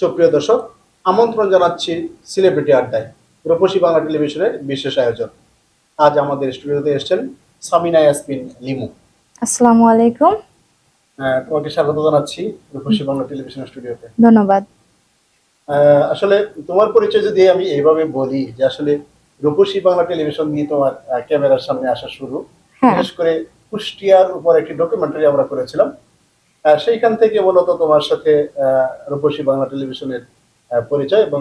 সুপ্রিয় দর্শক আমন্ত্রণ জানাচ্ছি সিলেব্রিটি আড্ডায় রূপসী বাংলা টেলিভিশনের বিশেষ আয়োজন। আজ আমাদের স্টুডিওতে এসেছেন সামিনা ইয়াসমিন লিমু। আসসালামু আলাইকুম। আহ, তোমাকে স্বাগত জানাচ্ছি রূপসী বাংলা টেলিভিশন স্টুডিওতে। ধন্যবাদ। আসলে তোমার পরিচয় যদি আমি এইভাবে বলি যে আসলে রূপসী বাংলা টেলিভিশন নিয়ে তোমার ক্যামেরার সামনে আসা শুরু হ্যাঁ। বিশেষ করে কুষ্টিয়ার উপর একটি ডকুমেন্টারি আমরা করেছিলাম সেইখান থেকে মূলত তোমার সাথে রূপসী বাংলা টেলিভিশনের পরিচয় এবং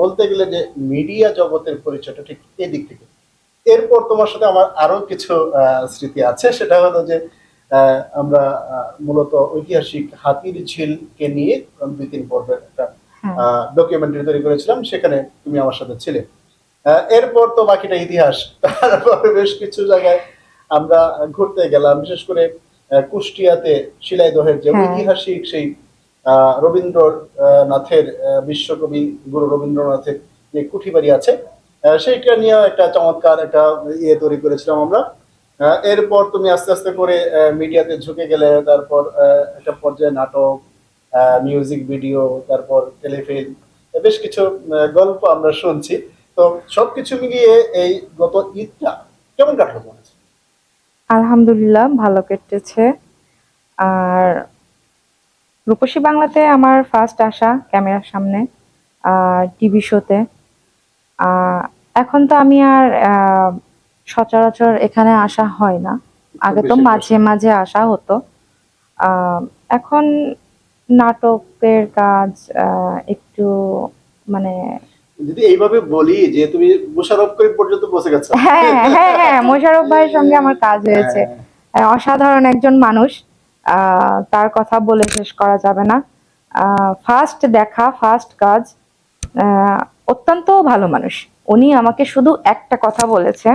বলতে গেলে যে মিডিয়া জগতের পরিচয়টা ঠিক এই দিক থেকে। এরপর তোমার সাথে আমার আরও কিছু স্মৃতি আছে। সেটা হলো যে আমরা মূলত ঐতিহাসিক হাতির ঝিলকে নিয়ে দুই তিন পর্বের একটা ডকুমেন্টারি তৈরি করেছিলাম। সেখানে তুমি আমার সাথে ছিলে। এরপর তো বাকিটা ইতিহাস। তারপর বেশ কিছু জায়গায় আমরা ঘুরতে গেলাম। বিশেষ করে কুষ্টিয়াতে শিলাইদহের যে হ্যাঁ। ঐতিহাসিক সেই রবীন্দ্রনাথের বিশ্বকবি গুরু রবীন্দ্রনাথের যে কুঠি বাড়ি আছে সেইটা নিয়ে একটা চমৎকার একটা ইয়ে তৈরি করেছিলাম আমরা এরপর তুমি আস্তে আস্তে করে মিডিয়াতে ঝুঁকে গেলে তারপর আহ, একটা পর্যায়ে নাটক মিউজিক ভিডিও তারপর টেলিফিল্ম বেশ কিছু গল্প আমরা শুনছি তো সবকিছু মিলিয়ে এই গত ঈদটা কেমন কাটলো? আলহামদুলিল্লাহ ভালো কেটেছে। আর রূপসী বাংলাতে আমার ফার্স্ট আসা ক্যামেরার সামনে টিভি শোতে এখন তো আমি আর সচরাচর এখানে আসা হয় না। আগে তো মাঝে মাঝে আসা হতো। এখন নাটকের কাজ একটু মানে যদি এইভাবে বলি যে তুমি মোশারফ করিম পর্যন্ত পৌঁছে গেছো। হ্যাঁ হ্যাঁ হ্যাঁ মোশারফ ভাইয়ের সঙ্গে আমার কাজ হয়েছে। হ্যাঁ, অসাধারণ একজন মানুষ। তার কথা বলে শেষ করা যাবে না। ফার্স্ট দেখা ফার্স্ট কাজ। অত্যন্ত ভালো মানুষ। উনি আমাকে শুধু একটা কথা বলেছে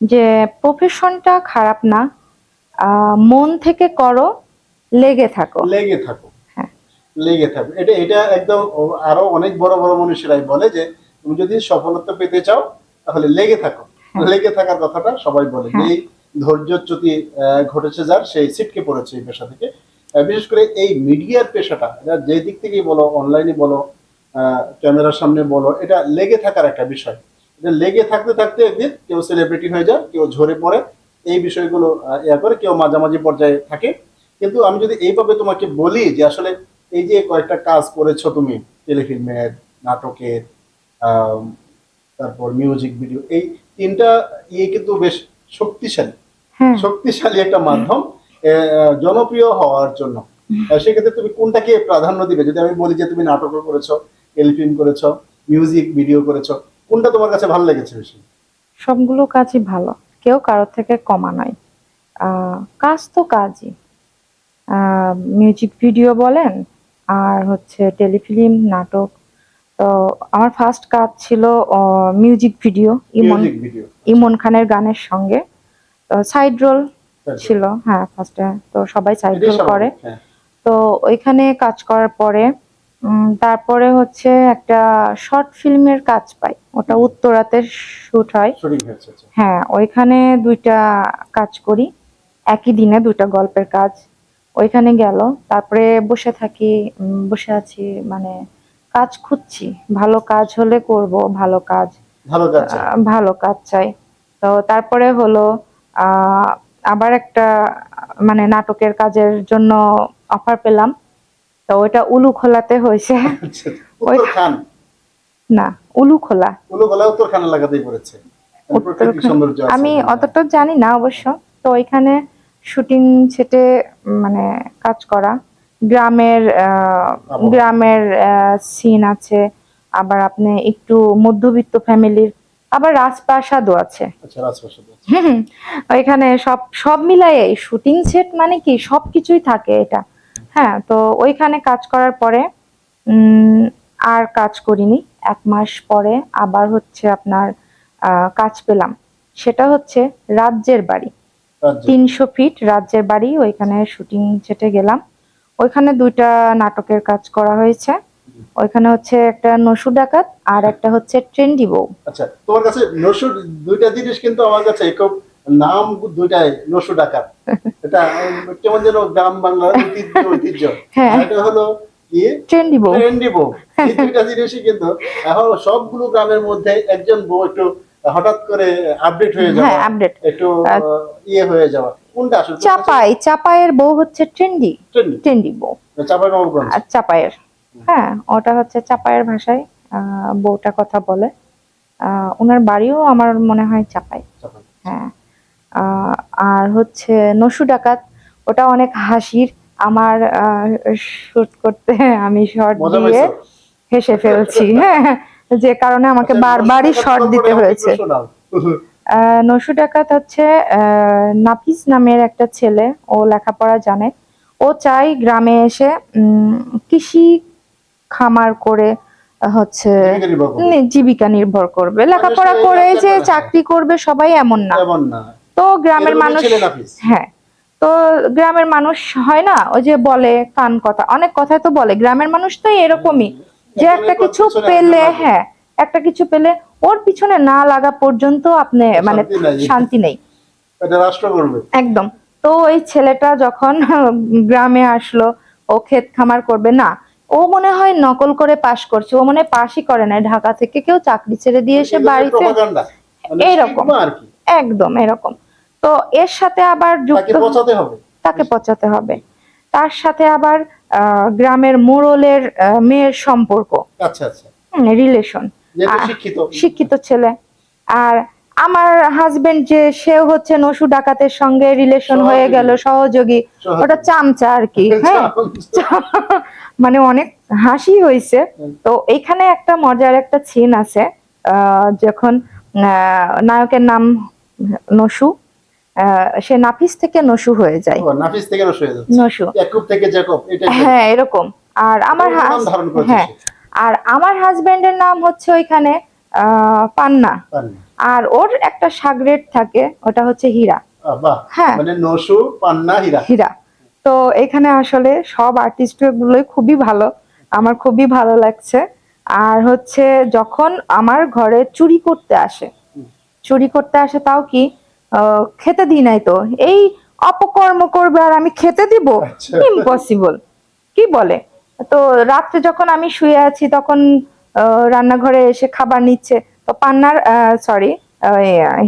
যে প্রফেশনটা খারাপ না। আহ, মন থেকে করো লেগে থাকো। লেগে থাকো। হ্যাঁ। লেগে থাকবে। এটা এটা একদম আরও অনেক বড় বড় মানুষেরাই বলে যে তুমি যদি সফলতা পেতে চাও তাহলে লেগে থাকো। হ্যাঁ। লেগে থাকার কথাটা সবাই বলে হ্যাঁ। এই ধৈর্যচ্যুতি ঘটেছে যার সেই সিটকে পড়েছে এই পেশা থেকে। বিশেষ করে এই মিডিয়ার পেশাটা এটা যে দিক থেকেই বলো অনলাইনে বলো আহ, ক্যামেরার সামনে বলো এটা লেগে থাকার একটা বিষয়। এটা লেগে থাকতে থাকতে একদিন কেউ সেলিব্রিটি হয়ে যায় কেউ ঝরে পড়ে এই বিষয়গুলো ইয়া করে কেউ মাঝামাঝি পর্যায়ে থাকে। কিন্তু আমি যদি এইভাবে তোমাকে বলি যে আসলে এই যে কয়েকটা কাজ করেছ তুমি টেলিফিল্মের নাটকের তারপর মিউজিক ভিডিও এই তিনটা ইয়ে কিন্তু বেশ শক্তিশালী। শক্তিশালী একটা মাধ্যম জনপ্রিয় হওয়ার জন্য। সেক্ষেত্রে তুমি কোনটাকে প্রাধান্য দিবে? যদি আমি বলি যে তুমি নাটকও করেছ টেলিফিল্ম করেছ মিউজিক ভিডিও করেছ কোনটা তোমার কাছে ভালো লেগেছে বেশি? সবগুলো কাজই ভালো। কেউ কারোর থেকে কমা নয়। আহ, কাজ তো কাজই। মিউজিক ভিডিও বলেন আর হচ্ছে টেলিফিল্ম নাটক। তো আমার ফার্স্ট কাজ ছিল মিউজিক ভিডিও ইমন ইমন খানের গানের সঙ্গে। তো সাইড রোল ছিল হ্যাঁ ফার্স্টে তো সবাই সাইড রোল করে। হ্যাঁ। তো ওইখানে কাজ করার পরে তারপরে হচ্ছে একটা শর্ট ফিল্মের কাজ পাই। ওটা উত্তরাতে শুট হয়। আচ্ছা। হ্যাঁ ওইখানে দুইটা কাজ করি। একই দিনে দুইটা গল্পের কাজ। ওইখানে গেল। তারপরে বসে থাকি বসে আছি মানে কাজ খুঁজছি। ভালো কাজ হলে করব ভালো কাজ। ভালো কাজ চাই। তো তারপরে হলো আহ, আবার একটা মানে নাটকের কাজের জন্য অফার পেলাম। তো ওইটা উলু খোলাতে হয়েছে। আচ্ছা, না উলু খোলা উলু পড়েছে। প্রাকৃতিক উত্তরখান- সৌন্দর্য আছে আমি অতটা জানি না অবশ্য। তো ওইখানে শুটিং সেটে মানে কাজ করা। গ্রামের গ্রামের সিন আছে। আবার আপনি একটু মধ্যবিত্ত ফ্যামিলির আবার রাজপ্রাসাদও আছে। আচ্ছা হুম, ওইখানে সব সব মিলাই শুটিং সেট মানে কি? সবকিছুই থাকে এটা। হ্যাঁ তো ওইখানে কাজ করার পরে আর কাজ করিনি। এক মাস পরে আবার হচ্ছে আপনার কাজ পেলাম। সেটা হচ্ছে রাজ্যের বাড়ি। তিনশো ফিট রাজ্যের বাড়ি ওইখানে শুটিং সেটে গেলাম। ওইখানে দুইটা নাটকের কাজ করা হয়েছে। ওইখানে হচ্ছে একটা নসু ডাকাত আর একটা হচ্ছে ট্রেন্ডি বউ। আচ্ছা তোমার কাছে নসু দুইটা জিনিস কিন্তু আমার কাছে খুব নাম দুইটাই নসু ডাকাত। এটা কেমন যেন গ্রাম বাংলার ঐতিহ্য হ্যাঁ। এটা হলো ট্রেন্ডি বউ। ট্রেন্ডি বউ। দুইটা জিনিসই কিন্তু এখন সবগুলো গ্রামের মধ্যে একজন বউ একটু হঠাৎ করে আপডেট হয়ে যাওয়া হ্যাঁ আপডেট একটু ইয়ে হয়ে যাওয়া। কোনটা আসলে? চাপাই চাপাইয়ের বউ হচ্ছে ট্রেন্ডি। ট্রেন্ডি? বউ। চাপাই নবগঞ্জ আর হ্যাঁ ওটা হচ্ছে চাপাইয়ের ভাষায় বউটা কথা বলে। ওনার বাড়িও আমার মনে হয় চাপাই। চাপাই। হ্যাঁ আর হচ্ছে নসু ডাকাত ওটা অনেক হাসির। আমার শুট করতে আমি শর্ট দিয়ে হেসে ফেলছি। হ্যাঁ যে কারণে আমাকে আচ্ছা, বারবারই শর্ট দিতে হয়েছে। নসু ডাকাত হচ্ছে নাফিস নামের একটা ছেলে ও লেখাপড়া জানে। ও চাই গ্রামে এসে কৃষি খামার করে হচ্ছে জীবিকা নির্ভর করবে। লেখাপড়া করে যে চাকরি করবে সবাই এমন না। তো গ্রামের মানুষ হ্যাঁ। তো গ্রামের মানুষ হয় না ওই যে বলে কান কথা। অনেক কথাই তো বলে। গ্রামের মানুষ তো এরকমই। যে একটা কিছু পেলে হ্যাঁ একটা কিছু পেলে ওর পিছনে না লাগা পর্যন্ত আপনি মানে শান্তি নেই। একদম। তো ওই ছেলেটা যখন গ্রামে আসলো ও ক্ষেত খামার করবে না ও মনে হয় নকল করে পাশ করছে ও মনে হয় পাশই করে না ঢাকা থেকে কেউ চাকরি ছেড়ে দিয়ে এসে বাড়িতে মানে এইরকম। একদম এরকম। তো এর সাথে আবার যুক্ত তাকে পচাতে হবে। তার সাথে আবার গ্রামের মোড়লের মেয়ের সম্পর্ক। আচ্ছা আচ্ছা। রিলেশন শিক্ষিত। ছেলে। আর আমার হাজবেন্ড যে সেও হচ্ছে নসু ডাকাতের সঙ্গে রিলেশন হয়ে গেল সহযোগী। ওটা চামচা আর কি হ্যাঁ? মানে অনেক হাসি হয়েছে তো এইখানে একটা মজার একটা সিন আছে। আহ, যখন আহ, নায়কের নাম নসু। সে নাফিস থেকে নসু হয়ে যায়। নাফিস থেকে রস হয়ে যাচ্ছে। নসু। ইয়াকুব থেকে জ্যাকব এটা হ্যাঁ এরকম। আর আমার হাস- হ্যাঁ। আর আমার হাজবেন্ডের নাম হচ্ছে ওইখানে পান্না। আর ওর একটা সাগরেট থাকে ওটা হচ্ছে হীরা। হ্যাঁ। মানে নসু পান্না হীরা। হীরা। তো এখানে আসলে সব আর্টিস্ট গুলোই খুবই ভালো। আমার খুবই ভালো লাগছে। আর হচ্ছে যখন আমার ঘরে চুরি করতে আসে চুরি করতে আসে তাও কি? খেতে দিই নাই তো। এই অপকর্ম করবে আর আমি খেতে দিব? আচ্ছা। ইম্পসিবল কি বলে? তো রাত্রে যখন আমি শুয়ে আছি তখন রান্নাঘরে এসে খাবার নিচ্ছে তো পান্নার সরি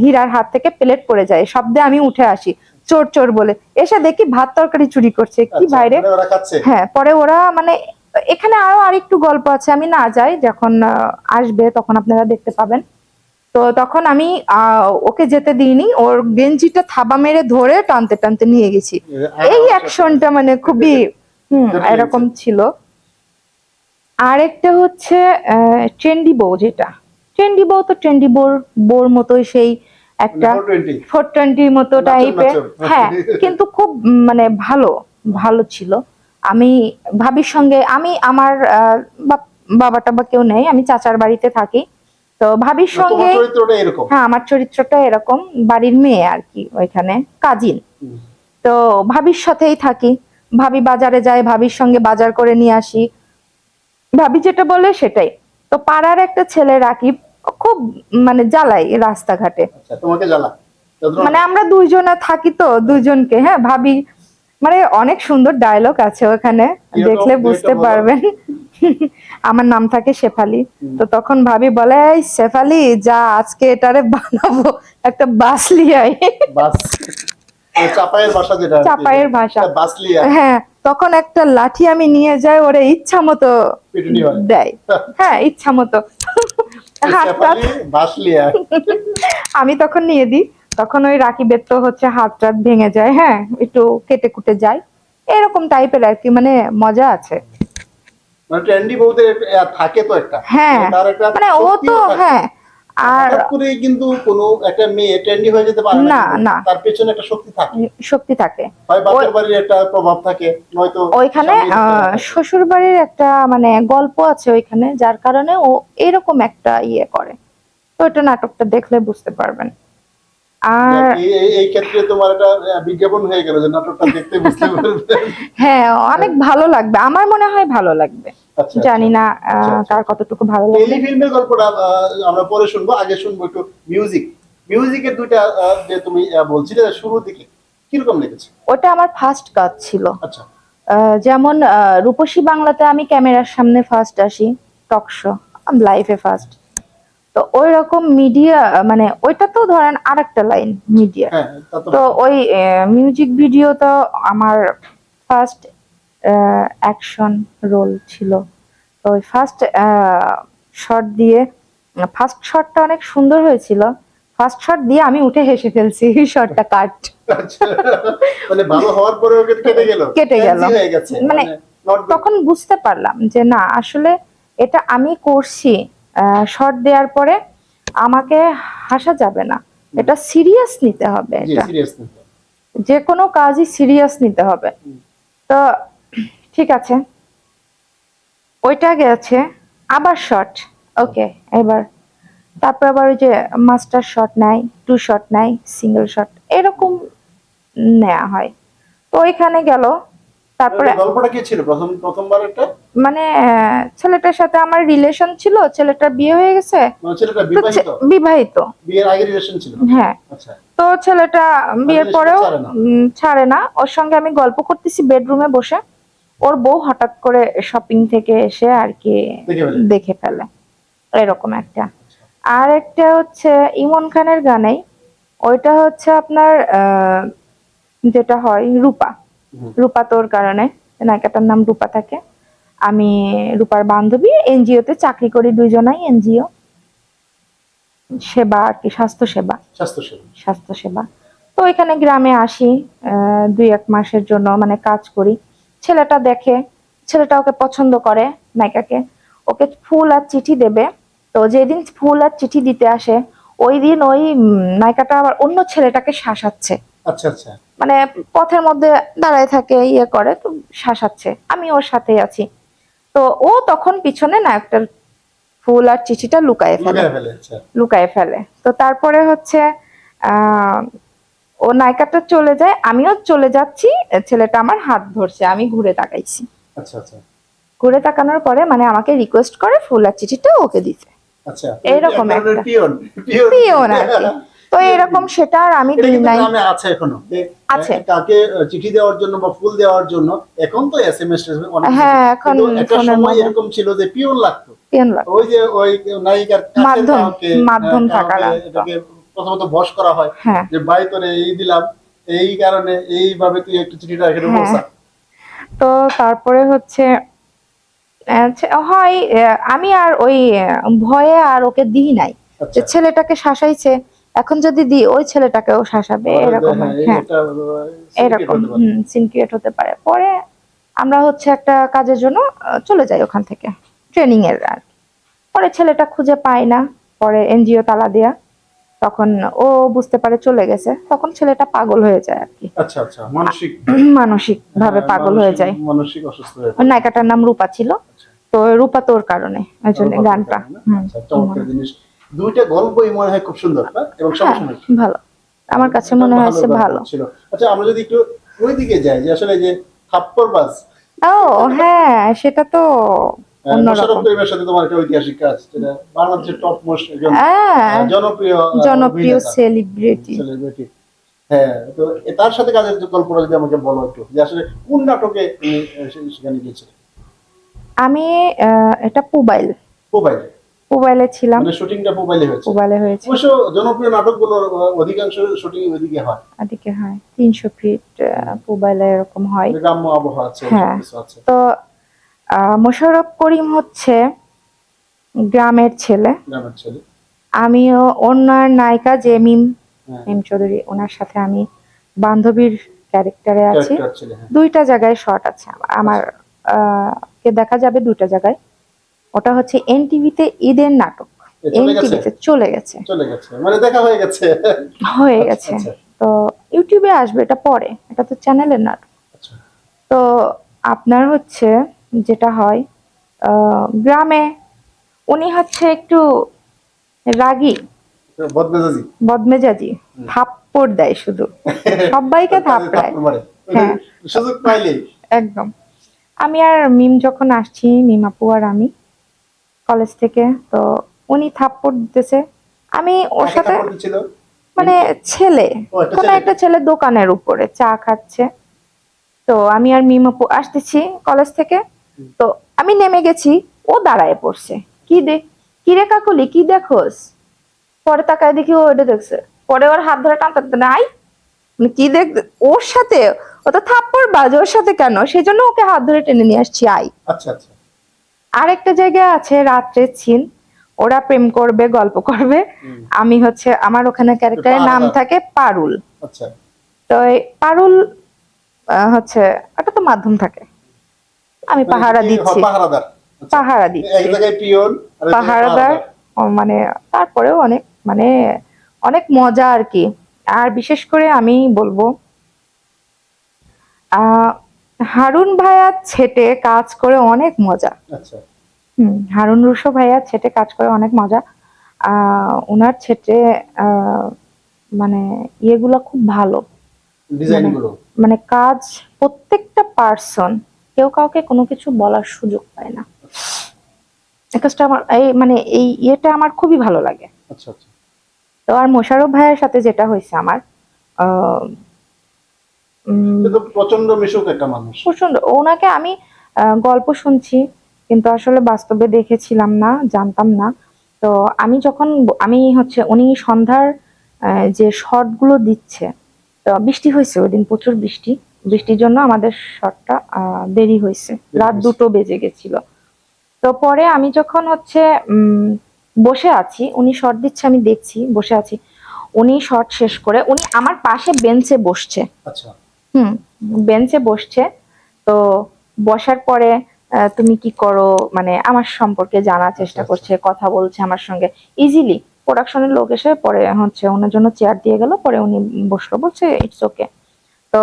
হীরার হাত থেকে প্লেট পড়ে যায় শব্দে আমি উঠে আসি চোর চোর বলে। এসে দেখি ভাত তরকারি চুরি করছে। কি আচ্ছা, বাইরে খাচ্ছে? হ্যাঁ পরে ওরা মানে এখানে আরও আরেকটু গল্প আছে আমি না যাই যখন আসবে তখন আপনারা দেখতে পাবেন। তো তখন আমি আহ, ওকে যেতে দিইনি। ওর গেঞ্জিটা থাবা মেরে ধরে টানতে টানতে নিয়ে গেছি। এই অ্যাকশনটা মানে খুবই হুম এরকম ছিল। আরেকটা হচ্ছে ট্রেন্ডি বউ যেটা। ট্রেন্ডি বউ তো ট্রেন্ডি বোর বউর মতোই সেই একটা ফোর টোয়েন্টির মতো টাইপের হ্যাঁ কিন্তু খুব মানে ভালো ভালো ছিল। আমি ভাবির সঙ্গে আমি আমার আহ, বা কেউ নেই। আমি চাচার বাড়িতে থাকি। তো ভাবির সঙ্গে হ্যাঁ আমার চরিত্রটা এরকম। বাড়ির মেয়ে আর কি ওইখানে। কাজিন। তো ভাবির সাথেই থাকি। ভাবি বাজারে যায় ভাবির সঙ্গে বাজার করে নিয়ে আসি। ভাবি যেটা বলে সেটাই। তো পাড়ার একটা ছেলে রাকিব খুব মানে জ্বালাই রাস্তাঘাটে। আচ্ছা? মানে আমরা দুইজনে থাকি তো দুইজনকে। হ্যাঁ ভাবি মানে অনেক সুন্দর ডায়লগ আছে ওখানে। দেখলে বুঝতে পারবেন। আমার নাম থাকে শেফালি। তো তখন ভাবি বলে এই শেফালি যা আজকে এটারে বানাবো একটা বাসলিয়াই বাস ওই চাপায়ের ভাষা হ্যাঁ তখন একটা লাঠি আমি নিয়ে যাই ওরে ইচ্ছা মতো দেয়। হ্যাঁ ইচ্ছা মতো। আমি তখন নিয়ে দিই। তখন ওই রাকিবের তো হচ্ছে হাত টাত ভেঙে যায় হ্যাঁ একটু কেটে কুটে যায়। এরকম টাইপের আর কি মানে মজা আছে। মানে ট্রেন্ডি বউদের থাকে তো একটা। হ্যাঁ মানে ও তো হ্যাঁ আর কিন্তু কোনো একটা মেয়ে ট্রেন্ডি হয়ে যেতে পারে না, না। তার পেছনে একটা শক্তি থাকে। শক্তি থাকে। হয় বাপের বাড়ির একটা প্রভাব থাকে নয়তো ওইখানে শ্বশুর বাড়ির একটা মানে গল্প আছে ওইখানে যার কারণে ও এরকম একটা ইয়ে করে। তো এটা নাটকটা দেখলে বুঝতে পারবেন। আর এই- ক্ষেত্রে তোমার একটা বিজ্ঞাপন হয়ে গেল যে নাটকটা দেখতে বুঝতে পারবে হ্যাঁ অনেক ভালো লাগবে। আমার মনে হয় ভালো লাগবে। আচ্ছা জানি না আহ, আচ্ছা, আচ্ছা। কার কতটুকু ভালো লাগবে। টেলিফিল্মের গল্পটা আমরা পরে শুনব আগে শুনব একটু মিউজিক মিউজিকের দুইটা যে তুমি বলছিলে যে শুরুর দিকে কীরকম লেগেছে? ওটা আমার ফার্স্ট কাজ ছিল। আচ্ছা। যেমন রূপসী বাংলাতে আমি ক্যামেরার সামনে ফার্স্ট আসি টক শো লাইফে ফার্স্ট তো ওই রকম মিডিয়া মানে ওইটা তো ধরেন আরেকটা লাইন মিডিয়া হ্যাঁ তো তো ওই মিউজিক ভিডিও তো আমার ফার্স্ট অ্যাকশন রোল ছিল। তো ওই ফার্স্ট শট দিয়ে ফার্স্ট শটটা অনেক সুন্দর হয়েছিল। ফার্স্ট শট দিয়ে আমি উঠে হেসে ফেলছি শটটা কাট। মানে ভালো হওয়ার পরেও কেটে গেল। কেটে গেল। গেছে মানে তখন বুঝতে পারলাম যে না আসলে এটা আমি করছি শট দেওয়ার পরে আমাকে হাসা যাবে না। এটা সিরিয়াস নিতে হবে এটা। যে কোনো কাজই সিরিয়াস নিতে হবে। তো ঠিক আছে। ওইটা গেছে। আবার শট ওকে এবার তারপর আবার ওই যে মাস্টার শট নেয় টু শট নেয় সিঙ্গেল শট এরকম নেওয়া হয়। তো ওইখানে গেল। তারপরে গল্পটা কি ছিল? প্রথম প্রথমবার এটা মানে আহ, ছেলেটার সাথে আমার রিলেশন ছিল ছেলেটার বিয়ে হয়ে গেছে। মানে বিবাহিত? বিয়ের আগে রিলেশন ছিল? হ্যাঁ। আচ্ছা। তো ছেলেটা বিয়ের পরেও ছাড়ে না? ওর সঙ্গে আমি গল্প করতেছি বেডরুমে বসে। ওর বউ হঠাৎ করে শপিং থেকে এসে আর কি দেখে ফেলে। এরকম একটা। আর একটা হচ্ছে ইমন খানের গানেই। ওইটা হচ্ছে আপনার আহ, যেটা হয় রূপা। রূপা তোর কারণে। নায়িকাটার নাম রূপা থাকে। আমি রূপার বান্ধবী এনজিওতে চাকরি করি দুইজনাই এনজিও। সেবা আর কি স্বাস্থ্য সেবা স্বাস্থ্য সেবা তো এখানে গ্রামে আসি দুই এক মাসের জন্য মানে কাজ করি। ছেলেটা দেখে ছেলেটা ওকে পছন্দ করে নায়িকাকে। ওকে ফুল আর চিঠি দেবে। তো যেদিন ফুল আর চিঠি দিতে আসে ওই দিন ওই নায়িকাটা আবার অন্য ছেলেটাকে শাসাচ্ছে। আচ্ছা আচ্ছা। মানে পথের মধ্যে দাঁড়ায় থাকে ইয়ে করে তো শাসাচ্ছে। আমি ওর সাথেই আছি। তো ও তখন পিছনে নায়কটার ফুল আর চিঠিটা লুকায়ে ফেলে। লুকিয়ে ফেলে আচ্ছা। তো তারপরে হচ্ছে ও নায়িকাটা চলে যায় আমিও চলে যাচ্ছি ছেলেটা আমার হাত ধরছে আমি ঘুরে তাকাইছি। আচ্ছা আচ্ছা। ঘুরে তাকানোর পরে মানে আমাকে রিকোয়েস্ট করে ফুল আর চিঠিটা ওকে দিতে। আচ্ছা। এইরকম একটা। পিওন আর কি। তো এরকম সেটা আর আমি দিই নাই আছে এখনও। আছে। আহ, চিঠি দেওয়ার জন্য বা ফুল দেওয়ার জন্য এখন তো এসএমএস হ্যাঁ এখন একটা সময় এরকম ছিল যে পিয়ন লাগতো। পিওন লাগে ওই যে ওই নায়িকার মাধ্যম, মাধ্যম থাকা লাগতো। এটাকে প্রথমত বস করা হয় হ্যাঁ। যে ভাই তোরে এই দিলাম। এই কারণে এইভাবে তুই একটু চিঠিটা এখানে হ্যাঁ। তো তারপরে হচ্ছে হয় আহ, আমি আর ওই ভয়ে আর ওকে দিই নাই। যে আচ্ছা ছেলেটাকে শাসাইছে এখন যদি দিই ওই ছেলেটাকেও শাসাবে এরকম হ্যাঁ, হ্যাঁ এরকম। হুম সিনক্রিয়েট হতে পারে। পরে আমরা হচ্ছে একটা কাজের জন্য চলে যাই ওখান থেকে ট্রেনিং এর আর পরে ছেলেটা খুঁজে পায় না পরে এনজিও তালা দেয়া। তখন ও বুঝতে পারে চলে গেছে তখন ছেলেটা পাগল হয়ে যায় আর কি। আচ্ছা আচ্ছা মানসিক। মানসিক ভাবে হ্যাঁ, পাগল হয়ে যায়। মানসিক অসুস্থ হয়ে ওর নায়িকাটার নাম রূপা ছিল। তো রূপা তোর কারণে ওই জন্য গানটা। আচ্ছা, জিনিস। দুইটা গল্পই মনে হয় খুব সুন্দর এবং হ্যাঁ, সমসাময়িক ভালো। আমার কাছে মনে হয়েছে ভালো। ছিল। আচ্ছা আমরা যদি একটু ওই দিকে যাই যে আসলে যে থাপ্পড়বাজ ও হ্যাঁ সেটা তো হ্যাঁ জনপ্রিয় জনপ্রিয় সেলিব্রিটি হ্যাঁ তো তার সাথে কাজের গল্পটা যদি আমাকে বলো একটু যে আসলে কোন নাটকে সেখানে গিয়েছিলেন? আমি এটা পুবাইল। মোবাইলে পুবাইলে ছিলাম। মানে শুটিংটা মোবাইলে হয়েছে। পুবাইলে হয়েছে। অবশ্য জনপ্রিয় নাটকগুলোর অধিকাংশ শুটিং ওইদিকে হয়। এদিকে হয়। তিনশো ফিট আহ, পুবাইলে এরকম হয়। গ্রাম্য আবহাওয়া আছে হ্যাঁ। তো মোশাররফ করিম হচ্ছে গ্রামের ছেলে। গ্রামের ছেলে। আমিও অন্য নায়িকা যে মিম মিম চৌধুরী ওনার সাথে আমি বান্ধবীর ক্যারেক্টারে আছি। হ্যাঁ। দুইটা জায়গায় শর্ট আছে আমার। কে দেখা যাবে দুইটা জায়গায়। ওটা হচ্ছে এনটিভিতে ঈদের নাটক। এ চলে গেছে? এনটিভিতে চলে গেছে। চলে গেছে। মানে দেখা হয়ে গেছে। হয়ে আচ্ছা, গেছে। আচ্ছা, তো ইউটিউবে আসবে এটা পরে। এটা তো চ্যানেলের নাটক। আচ্ছা। তো আপনার হচ্ছে যেটা হয় গ্রামে উনি হচ্ছে একটু রাগী। বদমেজাজি। বদমেজাজি। থাপ্পড় দেয় শুধু। সবাইকে থাপড়ায়। হ্যাঁ। সুযোগ একদম। আমি আর মিম যখন আসছি মিম আপু আর আমি কলেজ থেকে তো উনি থাপ্পড় দিতেছে। আমি ওর সাথে মানে ছেলে কোন। একটা ছেলে দোকানের উপরে চা খাচ্ছে। তো আমি আর মিমাপু আসতেছি কলেজ থেকে। তো আমি নেমে গেছি ও দাঁড়ায় পড়ছে। কি দেখ কি রে কাকুলি কি দেখোস? পরে তাকায় দেখি ও এটা দেখছে। পরে ওর হাত ধরে টানতে টানতে নাই। মানে কি দেখ ওর সাথে ও তো থাপ্পড় বাজে ওর সাথে কেন? সেই জন্য ওকে হাত ধরে টেনে নিয়ে আসছি আই আচ্ছা আচ্ছা। আরেকটা জায়গা আছে রাত্রে চিন ওরা প্রেম করবে গল্প করবে। আমি হচ্ছে আমার ওখানে ক্যারেক্টারের নাম থাকে পারুল। আচ্ছা। তো পারুল হচ্ছে একটা তো মাধ্যম থাকে। আমি মানে পাহারা দিচ্ছি। হ্যাঁ, আচ্ছা। পাহারা দিচ্ছি। পাহারাদার মানে তারপরেও অনেক মানে অনেক মজা আর কি। আর বিশেষ করে আমি বলব আহ হারুন ভাইয়া ছেটে কাজ করে অনেক মজা। আচ্ছা। হুম হারুন রুশো ভাইয়া ছেটে কাজ করে অনেক মজা। আহ ওনার ছেটে মানে ইয়েগুলো খুব ভালো। মানে কাজ প্রত্যেকটা পার্সন কেউ কাউকে কোনো কিছু বলার সুযোগ পায় না। কাজটা আমার এই মানে এই ইয়েটা আমার খুবই ভালো লাগে। আচ্ছা আচ্ছা। তো আর মোশারফ ভাইয়ের সাথে যেটা হয়েছে আমার প্রচণ্ড মিশুক একটা মানুষ। প্রচণ্ড ওনাকে আমি গল্প শুনছি কিন্তু আসলে বাস্তবে দেখেছিলাম না জানতাম না। তো আমি যখন আমি হচ্ছে উনি সন্ধ্যার যে শর্টগুলো দিচ্ছে তো বৃষ্টি হয়েছে ওই দিন প্রচুর বৃষ্টি। বৃষ্টির জন্য আমাদের শর্টটা দেরি হয়েছে। রাত দুটো বেজে গেছিল। তো পরে আমি যখন হচ্ছে উম, বসে আছি উনি শর্ট দিচ্ছে আমি দেখছি বসে আছি। উনি শর্ট শেষ করে উনি আমার পাশে বেঞ্চে বসছে। আচ্ছা। হুম বেঞ্চে বসছে। তো বসার পরে তুমি কি করো? মানে আমার সম্পর্কে জানার চেষ্টা আচ্ছা, করছে কথা বলছে আমার সঙ্গে। ইজিলি প্রোডাকশনের লোক এসে পরে হচ্ছে ওনার জন্য চেয়ার দিয়ে গেল পরে উনি বসল বলছে ইটস ওকে তো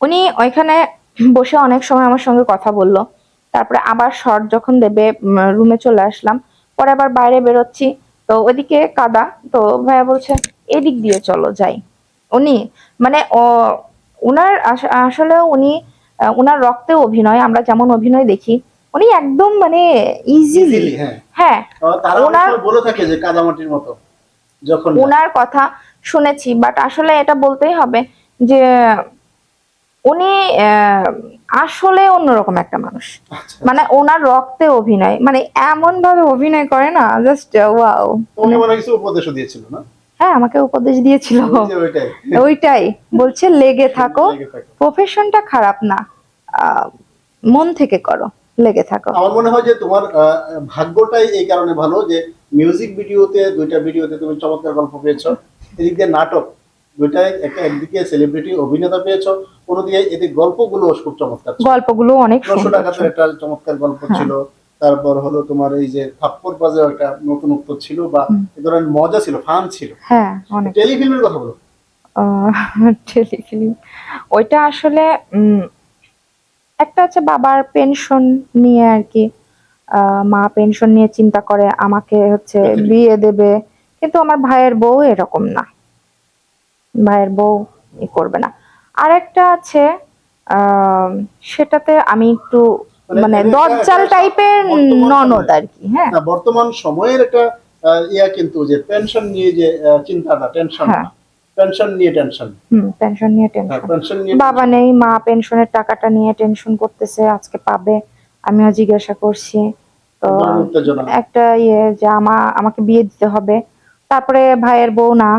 উনি ওইখানে বসে অনেক সময় আমার সঙ্গে কথা বলল। তারপরে আবার শর্ট যখন দেবে রুমে চলে আসলাম। পরে আবার বাইরে বেরোচ্ছি। তো ওইদিকে কাদা তো ভাইয়া বলছে এদিক দিয়ে চলো যাই। উনি মানে ওনার আসলে উনি ওনার রক্তে অভিনয় আমরা যেমন অভিনয় দেখি উনি একদম মানে ইজিলি হ্যাঁ। হ্যাঁ ওনার- বলে থাকে যে কাদামাটির মতো যখন ওনার কথা শুনেছি বাট আসলে এটা বলতেই হবে যে উনি আসলে অন্যরকম একটা মানুষ। আচ্ছা। মানে ওনার রক্তে অভিনয় মানে এমন ভাবে অভিনয় করে না জাস্ট ওয়াও উনি মনে কিছু উপদেশও দিয়েছিল না? হ্যাঁ আমাকে উপদেশ দিয়েছিল। ওইটাই। বলছে লেগে থাকো। প্রফেশনটা খারাপ না। মন থেকে করো। লেগে থাকো। আমার মনে হয় যে তোমার ভাগ্যটাই এই কারণে ভালো যে মিউজিক ভিডিওতে দুইটা ভিডিওতে তুমি চমৎকার গল্প পেয়েছ। এদিক দিয়ে নাটক দুইটাই একটা একদিকে সেলিব্রিটি অভিনেতা পেয়েছ। অন্যদিকে এতে গল্পগুলো খুব চমৎকার গল্পগুলো অনেক টাকাতে একটা চমৎকার গল্প ছিল। তারপর হলো তোমার এই যে থাপ্পড় বাজেও একটা নতুনত্ব ছিল বা এ ধরনের মজা ছিল ফান ছিল। হ্যাঁ অনেক। টেলিফিল্মের কথা বলো। টেলিফিল্ম। ওইটা আসলে একটা হচ্ছে বাবার পেনশন নিয়ে আর কি। মা পেনশন নিয়ে চিন্তা করে আমাকে হচ্ছে বিয়ে দেবে। কিন্তু আমার ভাইয়ের বউ এরকম না। ভাইয়ের বউ করবে না। আর একটা আছে আহ, সেটাতে আমি একটু মানে মানে দজ্জাল টাইপের ননদ আর কি হ্যাঁ। বর্তমান সময়ের একটা ইয়া কিন্তু যে পেনশন নিয়ে যে আহ, চিন্তাটা টেনশন হ্যাঁ। পেনশন নিয়ে টেনশন হুম পেনশন নিয়ে হ্যাঁ টেনশন নিয়ে বাবা নেই মা পেনশনের টাকাটা নিয়ে টেনশন করতেছে আজকে পাবে আমিও জিজ্ঞাসা করছি। তো একটা ইয়ে যে আমা আমাকে বিয়ে দিতে হবে। তারপরে ভাইয়ের বউ না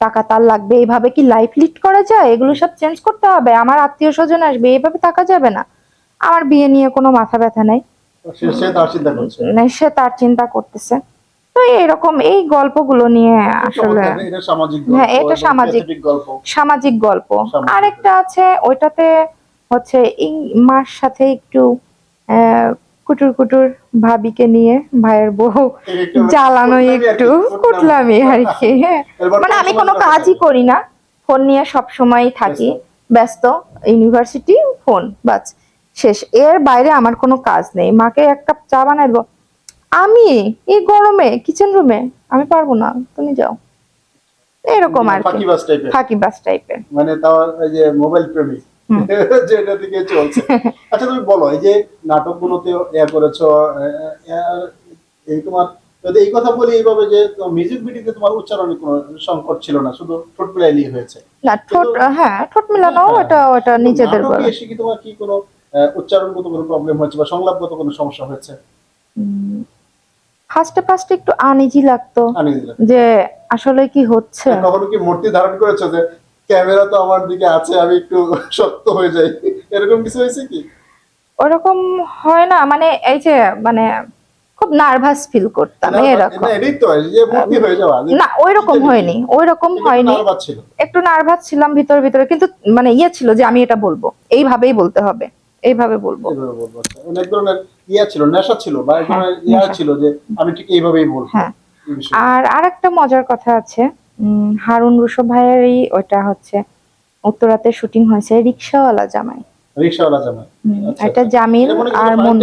টাকা তার লাগবে এইভাবে কি লাইফ লিড করা যায়? এগুলো সব চেঞ্জ করতে হবে। আমার আত্মীয় স্বজন আসবে এইভাবে থাকা যাবে না। আমার বিয়ে নিয়ে কোনো মাথা ব্যথা নেই। সে তার চিন্তা সে তার চিন্তা করতেছে। তো এরকম এই গল্পগুলো নিয়ে আসলে হ্যাঁ, এটা সামাজিক। গল্প। সামাজিক গল্প। আরেকটা আছে ওইটাতে হচ্ছে এই মার সাথে একটু কুটুর কুটুর ভাবিকে নিয়ে ভাইয়ের বউ জ্বালানো একটু কুটলামি আর কি। হ্যাঁ মানে আমি কোনো কাজই করি না। ফোন নিয়ে সব সময় থাকি ব্যস্ত। University phone bus. শেষ। এর বাইরে আমার কোনো কাজ নেই। মাকে এক কাপ চা বানাই দেবো। আমি এই গরমে কিচেন রুমে আমি পারব না। তুমি যাও। এরকম আর কি। টাইপের ফাঁকিবাজ টাইপের মানে তার এই যে মোবাইল প্রেমিক। হুম। যেটা থেকে চলছে। আচ্ছা তুমি বলো এই যে নাটকগুলোতে ইয়া করেছ এই তোমার যদি এই কথা বলি এইভাবে যে মিউজিক ভিডিওতে তোমার উচ্চারণে কোনো সংকট ছিল না? শুধু ঠোঁট মিলাইলেই হয়েছে। না ঠোঁট হ্যাঁ ঠোঁট মেলানো হ্যাঁ, ওটা নিজেদের বলা কি তোমার কি কোনো উচ্চারণগত কোনো প্রবলেম হয়েছে বা সংলাপগত কোনো সমস্যা হয়েছে? ফার্স্টে ফার্স্টে একটু আনিজি লাগতো যে আসলে কি হচ্ছে। কখনো কি মূর্তি ধারণ করেছ যে ক্যামেরা তো আমার দিকে আছে আমি একটু শক্ত হয়ে যাই? এরকম কিছু হয়েছে কি? ওরকম হয় না মানে এই যে মানে খুব নার্ভাস ফিল করতাম এরকম। না ওই রকম হয়নি ওই রকম হয়নি। একটু নার্ভাস ছিলাম ভিতর ভিতরে কিন্তু মানে ইয়ে ছিল যে আমি এটা বলব এইভাবেই বলতে হবে। এইভাবে বলব। আচ্ছা। অনেক ধরনের ইয়া ছিল নেশা ছিল বা এক ধরনের ইয়া ছিল যে আমি ঠিক এইভাবেই বলব। হ্যাঁ। আর আরেকটা মজার কথা আছে হারুন রুশো ভাইয়েরই ওটা হচ্ছে উত্তরাতে শুটিং হয়েছে রিক্সাওয়ালা জামাই। রিক্সাওয়ালা জামাই আচ্ছা, এটা আচ্ছা। জামিল হয় আর মন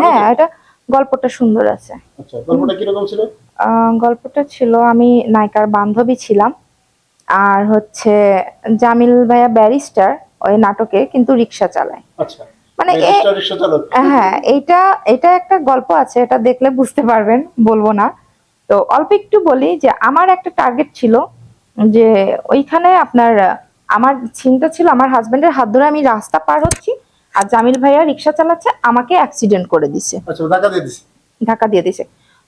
হ্যাঁ এটা গল্পটা সুন্দর আছে। আচ্ছা গল্পটা কীরকম ছিল? গল্পটা ছিল আমি নায়িকার বান্ধবী ছিলাম আর হচ্ছে জামিল ভাইয়া ব্যারিস্টার ওই নাটকে কিন্তু রিক্সা চালায়। আচ্ছা। মানে হ্যাঁ এইটা এটা একটা গল্প আছে এটা দেখলে বুঝতে পারবেন বলব না। তো অল্প একটু বলি যে আমার একটা টার্গেট ছিল যে ওইখানে আপনার আমার চিন্তা ছিল আমার হাজবেন্ডের হাত ধরে আমি রাস্তা পার হচ্ছি আর জামিল ভাইয়া রিক্সা চালাচ্ছে আমাকে অ্যাক্সিডেন্ট করে দিছে। আচ্ছা ধাক্কা দিয়ে দিছি?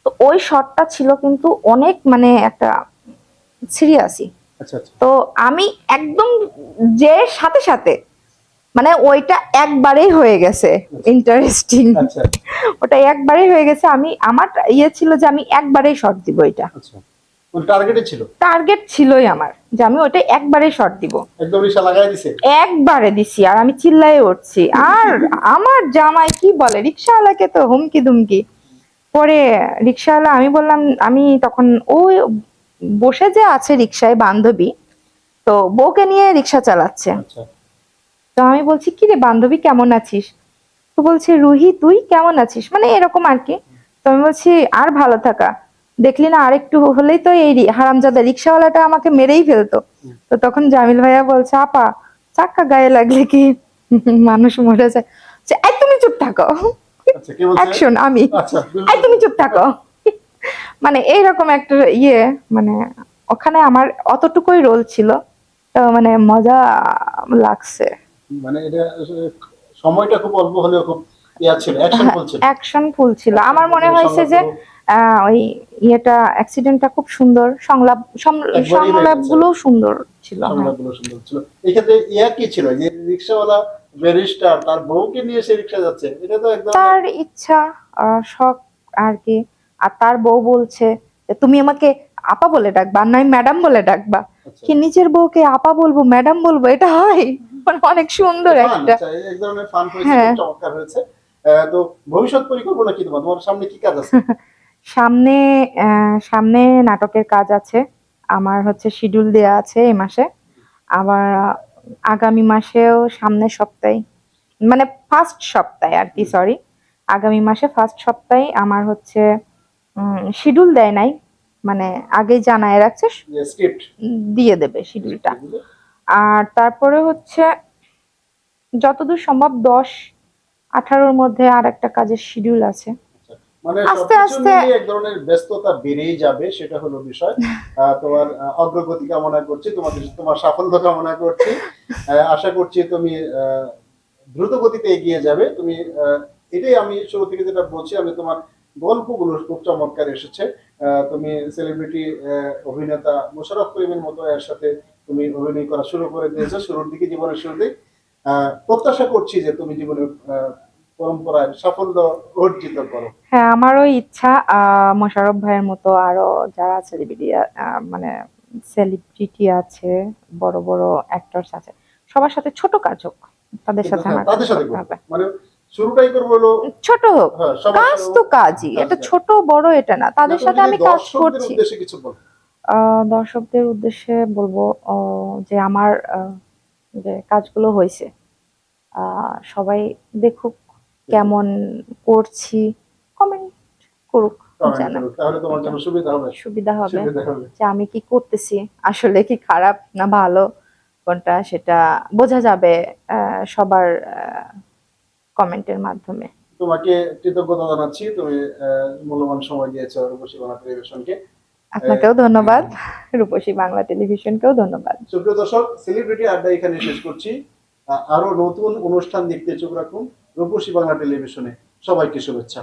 তো ওই শটটা ছিল কিন্তু অনেক মানে একটা সিরিয়াসই আচ্ছা আচ্ছা তো আমি একদম যে সাথে সাথে মানে ওইটা একবারেই হয়ে গেছে ইন্টারেস্টিং আচ্ছা। ওটা একবারেই হয়ে গেছে আমি আমার ইয়ে ছিল যে আমি একবারেই শর্ট দিব এটা আচ্ছা। ছিল? টার্গেট ছিলই আমার যে আমি ওটা একবারেই শর্ট দিব। একদম রিক্সা লাগাই দিছে? একবারে দিছি আর আমি চিল্লাই উঠছি। আর আমার জামাই কি বলে রিক্সাওয়ালাকে তো হুমকি দুমকি পরে রিক্সাওয়ালা আমি বললাম আমি তখন ওই বসে যে আছে রিক্সায় বান্ধবী তো বউকে নিয়ে রিক্সা চালাচ্ছে। আচ্ছা। তো আমি বলছি কি রে বান্ধবী কেমন আছিস? তো বলছে রুহি তুই কেমন আছিস? মানে এরকম আর কি। তো আমি বলছি আর ভালো থাকা। দেখলি না আরেকটু হলেই তো এই হারামজাদা রিক্সাওয়ালাটা আমাকে মেরেই ফেলতো। তো তখন জামিল ভাইয়া বলছে আপা চাক্কা গায়ে লাগলে কি মানুষ মরে যায়? তুমি চুপ থাকো। আচ্ছা অ্যাকশন আমি। আচ্ছা তুমি চুপ থাকো। মানে এইরকম একটা ইয়ে মানে ওখানে আমার অতটুকুই রোল ছিল। তো মানে মজা লাগছে। মানে এটা সময়টা খুব অল্প হলেও খুব অ্যাকশন ফুল ছিল। আমার মনে হয়েছে যে ওই ইয়েটা অ্যাক্সিডেন্টটা খুব সুন্দর। সংলাপ সংলাপগুলো সুন্দর ছিল হ্যাঁ। সংলাপগুলো সুন্দর ছিল। এই ক্ষেত্রে ইয়া কি ছিল? যে রিক্সাওয়ালা ব্যারিস্টার তার বউকে নিয়ে সে রিক্সা যাচ্ছে এটা তো একদম তার ইচ্ছা শখ আর কি। আর তার বউ বলছে তুমি আমাকে আপা বলে ডাকবা আর নয় ম্যাডাম বলে ডাকবা। আচ্ছা। কি নিজের বউকে আপা বলব ম্যাডাম বলব? এটা হয়। মানে অনেক সুন্দর একটা। আচ্ছা, হ্যাঁ। খুব চমৎকার হয়েছে। আহ, তো ভবিষ্যৎ পরিকল্পনা কি তোমার? তোমার সামনে কি কাজ আছে? সামনে সামনে নাটকের কাজ আছে। আমার হচ্ছে শিডিউল দেয়া আছে এই মাসে। আবার আগামী মাসেও সামনের সপ্তাহে মানে ফার্স্ট সপ্তাহে আর কি সরি আগামী মাসে ফার্স্ট সপ্তাহে আমার হচ্ছে শিডিউল দেয় নাই। মানে আগেই জানায় রাখছে দিয়ে দেবে শিডিউলটা আর তারপরে হচ্ছে যতদূর সম্ভব দশ আঠারোর মধ্যে আর একটা কাজের শিডিউল আছে। মানে আস্তে আস্তে- এক ধরনের ব্যস্ততা বেড়েই যাবে সেটা হলো বিষয়। তোমার অগ্রগতি কামনা করছি তোমার তোমার সাফল্য কামনা করছি। আশা করছি তুমি দ্রুত গতিতে এগিয়ে যাবে। তুমি এটাই আমি শুরু থেকে যেটা বলছি আমি তোমার গল্পগুলো খুব চমৎকার এসেছে। তুমি সেলিব্রিটি অভিনেতা মোশাররফ করিমের মতো এর সাথে তুমি অভিনয় করা শুরু করে দিয়েছ শুরুর দিকে জীবনের শুরুতে। প্রত্যাশা করছি যে তুমি জীবনের পরম্পরায় সাফল্য অর্জিত করো। হ্যাঁ আমারও ইচ্ছা আহ, মোশাররফ ভাইয়ের মতো আরও যারা সেলিব্রিটি মানে সেলিব্রিটি আছে বড় বড় অ্যাক্টরস আছে সবার সাথে ছোট কাজ হোক তাদের সাথে হ্যাঁ, আমার সাথে মানে শুরুটাই করব হলো ছোট হোক। হ্যাঁ, কাজ তো কাজই। এটা ছোট বড় এটা না। তাদের সাথে আমি কাজ করছি। দর্শকদের উদ্দেশ্যে বলব যে আমার যে কাজগুলো হয়েছে সবাই দেখুক কেমন করছি। কমেন্ট করুক সুবিধা হবে। যে আমি কি করতেছি আসলে কি খারাপ না ভালো? কোনটা সেটা বোঝা যাবে আহ, সবার কমেন্টের মাধ্যমে। তোমাকে কৃতজ্ঞতা জানাচ্ছি তুমি মূল্যবান সময় দিয়েছ রূপসী বাংলা টেলিভিশনকে। আপনাকেও ধন্যবাদ। রূপসী বাংলা টেলিভিশনকেও ধন্যবাদ। সুপ্রিয় দর্শক সেলিব্রিটি আড্ডা এখানে শেষ করছি। আরও নতুন অনুষ্ঠান দেখতে চোখ রাখুন রূপসী বাংলা টেলিভিশনে। সবাইকে শুভেচ্ছা।